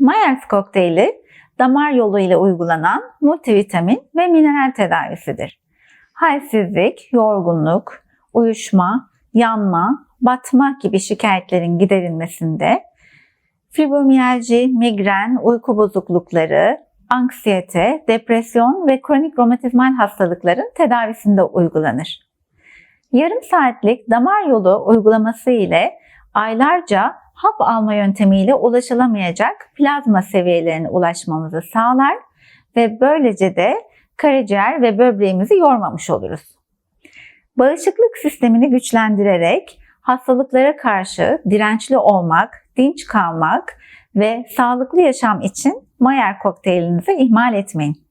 Myers kokteyli damar yoluyla uygulanan multivitamin ve mineral tedavisidir. Halsizlik, yorgunluk, uyuşma, yanma, batma gibi şikayetlerin giderilmesinde fibromiyalji, migren, uyku bozuklukları, anksiyete, depresyon ve kronik romatizmal hastalıkların tedavisinde uygulanır. Yarım saatlik damar yolu uygulaması ile aylarca hap alma yöntemiyle ulaşılamayacak plazma seviyelerine ulaşmamızı sağlar ve böylece de karaciğer ve böbreğimizi yormamış oluruz. Bağışıklık sistemini güçlendirerek hastalıklara karşı dirençli olmak, dinç kalmak ve sağlıklı yaşam için Mayer kokteylinizi ihmal etmeyin.